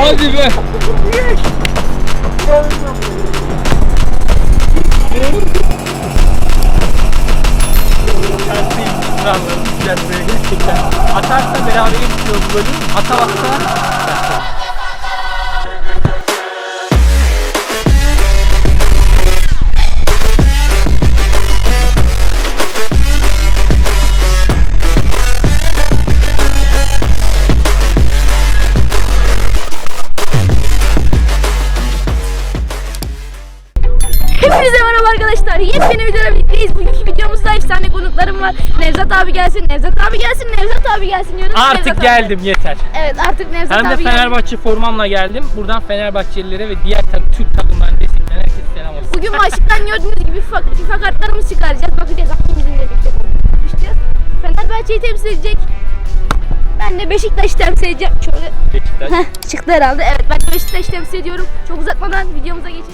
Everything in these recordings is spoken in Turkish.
Hadi be. Güzel böyle gerçekten. Atarsa beraber bitiyor bu bölüm. Atamazsa efsane konuklarım var. Nevzat abi gelsin, Nevzat abi gelsin, Nevzat abi gelsin. Nevzat artık abi. geldim yeter. Evet artık Nevzat Hem de abi geldi. Fenerbahçe formamla geldim. Buradan Fenerbahçelilere ve diğer Türk takımlarını destekleyen herkese selam olsun. Bugün başlıktan gördüğünüz gibi FIFA, kartlarımızı çıkaracağız. Bakacağız hangimizin birlikte yapışacağız. Fenerbahçe'yi temsil edecek. Ben de Beşiktaş'ı temsil edeceğim. Şöyle Beşiktaş. Heh, çıktı herhalde. Evet ben de Beşiktaş'ı temsil ediyorum. Çok uzatmadan videomuza geçelim.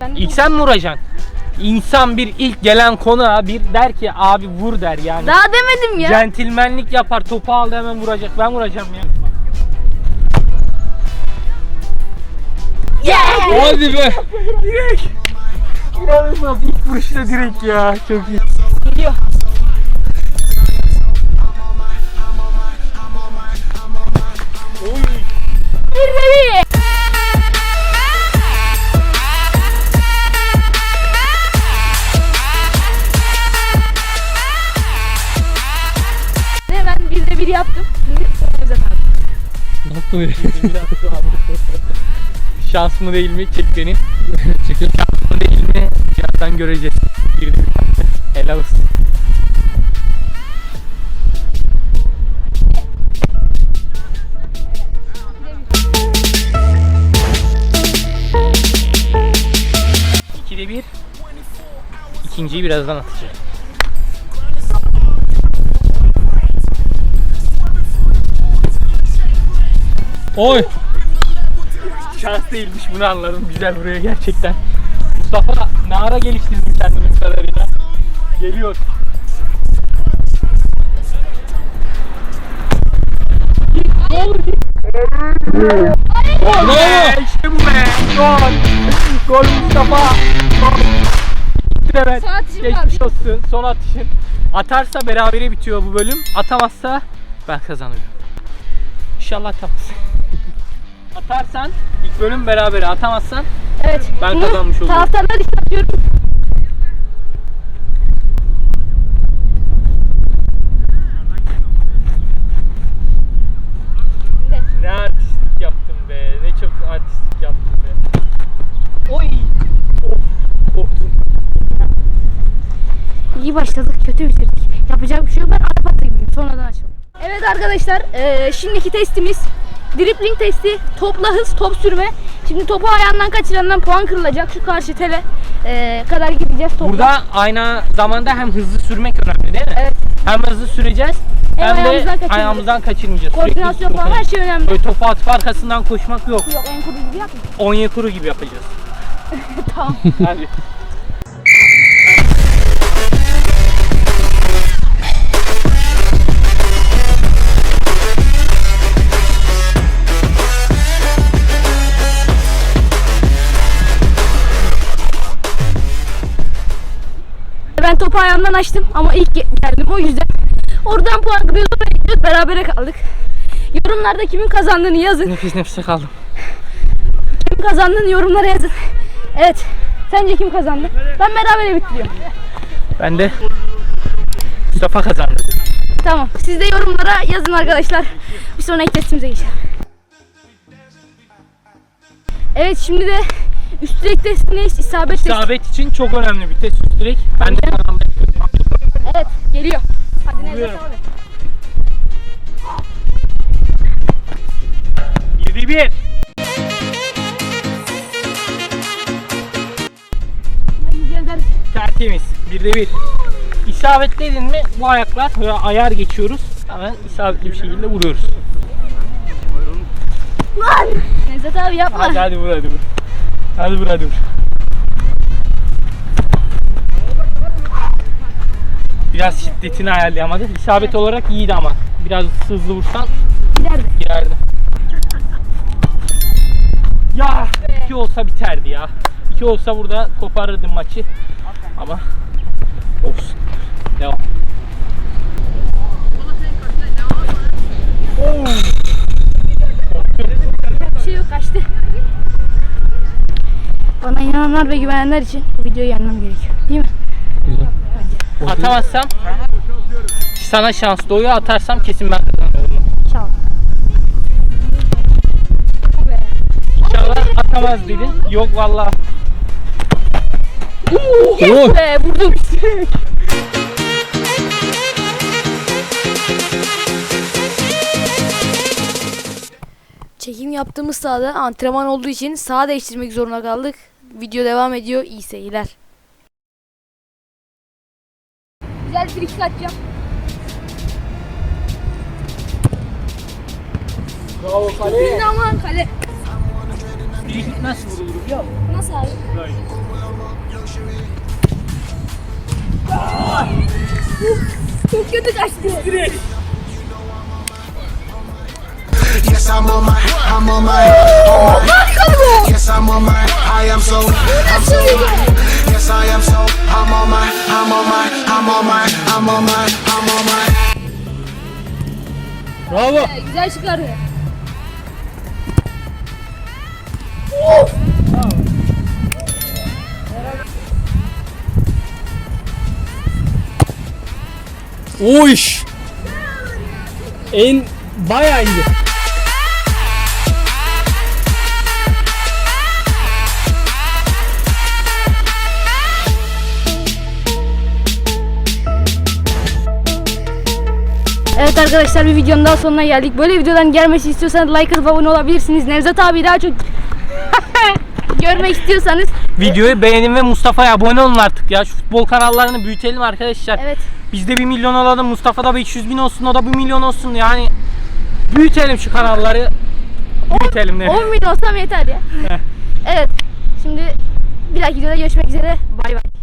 De- İlk sen mi vuracaksın? İnsan bir ilk gelen konuğa bir der ki abi vur der yani. Daha demedim ya. Centilmenlik yapar topu aldı hemen vuracak. Ben vuracağım ya. Yeah! Hadi be. Direkt. İnanılmaz ilk vuruşta direkt ya. Çok iyi. Geliyor. Bir Böyle? Şans mı değil mi? Çek beni. Çekil. Şans mı değil mi? Birazdan göreceğiz. Girdi. Helal olsun. İkide bir. İkinciyi birazdan atacağım. Oy. Şans değilmiş bunu anladım. Güzel buraya gerçekten. Mustafa ne ara geliştirdin kendini bu kadarıyla. Geliyor. Bravo. İşte bu be. Gol. Gol Mustafa. Gol. Atışım Geçmiş olsun. Son atışın. Atarsa berabere bitiyor bu bölüm. Atamazsa ben kazanıyorum. İnşallah atamaz. Atarsan ilk bölüm berabere. Atamazsan Evet. Ben bunu kazanmış oluyorum. Taraftarlar için atıyorum. ne artistlik yaptım be. Ne çok artistlik yaptım be. Oy. Of. Korktum. İyi başladık, kötü bitirdik. Yapacak bir şey yok. Ben Arapat'ta gibiyim. Sonradan açalım. Evet arkadaşlar, eee, şimdiki testimiz dribbling testi. Topla hız, top sürme. Şimdi topu ayağından kaçırandan puan kırılacak. Şu karşı tele eee, kadar gideceğiz topla. Burada aynı zamanda hem hızlı sürmek önemli değil mi? Evet. Hem hızlı süreceğiz Hem hem, de ayağımızdan kaçırmayacağız. Koordinasyon falan her şey önemli. Böyle topu atıp arkasından koşmak yok. Yok en kuru gibi yapma. Onyekuru gibi yapacağız. tamam. Hadi. Ben topu ayağımdan açtım ama ilk ge- geldim o yüzden. Oradan puan kırıyoruz, oraya gidiyoruz, berabere kaldık. Yorumlarda kimin kazandığını yazın. Nefes nefese kaldım. Kim kazandığını yorumlara yazın. Evet. Sence kim kazandı? Ben berabere bitiriyorum. Ben de Mustafa kazandı. Tamam. Siz de yorumlara yazın arkadaşlar. Bir sonraki testimize geçelim. Evet şimdi de üst direk testineyiz. İsabet testi. İsabet için çok önemli bir test üst direkt. Ben de kazandım. Evet geliyor. Hadi Nevzat Buyurun. abi. 7 1. Hadi gönder. Tertemiz. Birde bir. İsabetledin mi bu ayaklar böyle ayar geçiyoruz. Hemen isabetli bir şekilde vuruyoruz. Lan! Nevzat abi yapma. Hadi hadi vur hadi vur. Hadi vur. Biraz şiddetini ayarlayamadı. İsabet olarak iyiydi ama. Biraz hızlı vursan Giderdi. girerdim. Ya iki olsa biterdi ya. İki olsa burada koparırdım maçı. Ama olsun. Devam. Oo. İnananlar ve güvenenler için bu videoyu yenmem gerekiyor. Değil mi? Güzel. Atamazsam sana şans doğuyor. Atarsam kesin ben kazanıyorum. İnşallah. İnşallah atamaz dedin. Yok vallahi. Oy. Be vurdum. Çekim yaptığımız sahada antrenman olduğu için saha değiştirmek zorunda kaldık. Video devam ediyor. İyi seyirler. Güzel bir iki atacağım. Bravo kale. Aman kale. Frikik nasıl vurulur biliyor musun? Nasıl abi? Böyle. Çok kötü kaçtı. Direkt. Yes, I'm on my, I'm on my, on my. Yes, I'm on my, I am so, I'm so. Yes, I am so, I'm on my, I'm on my, I'm on my, I'm on my, I'm on my. Bravo. Güzel çıkardı. Oy. En bayağı iyiydi. Evet arkadaşlar bir videonun daha sonuna geldik. Böyle videoların gelmesi istiyorsanız like atıp abone olabilirsiniz. Nevzat abi daha çok görmek istiyorsanız Videoyu beğenin ve Mustafa'ya abone olun artık ya. Şu futbol kanallarını büyütelim arkadaşlar. evet Biz de 1 milyon olalım. Mustafa da 500 bin olsun. O da 1 milyon olsun. Yani büyütelim şu kanalları. Büyütelim ne? 10 bin olsam yeter ya. evet. Şimdi bir dahaki videoda görüşmek üzere. Bay bay.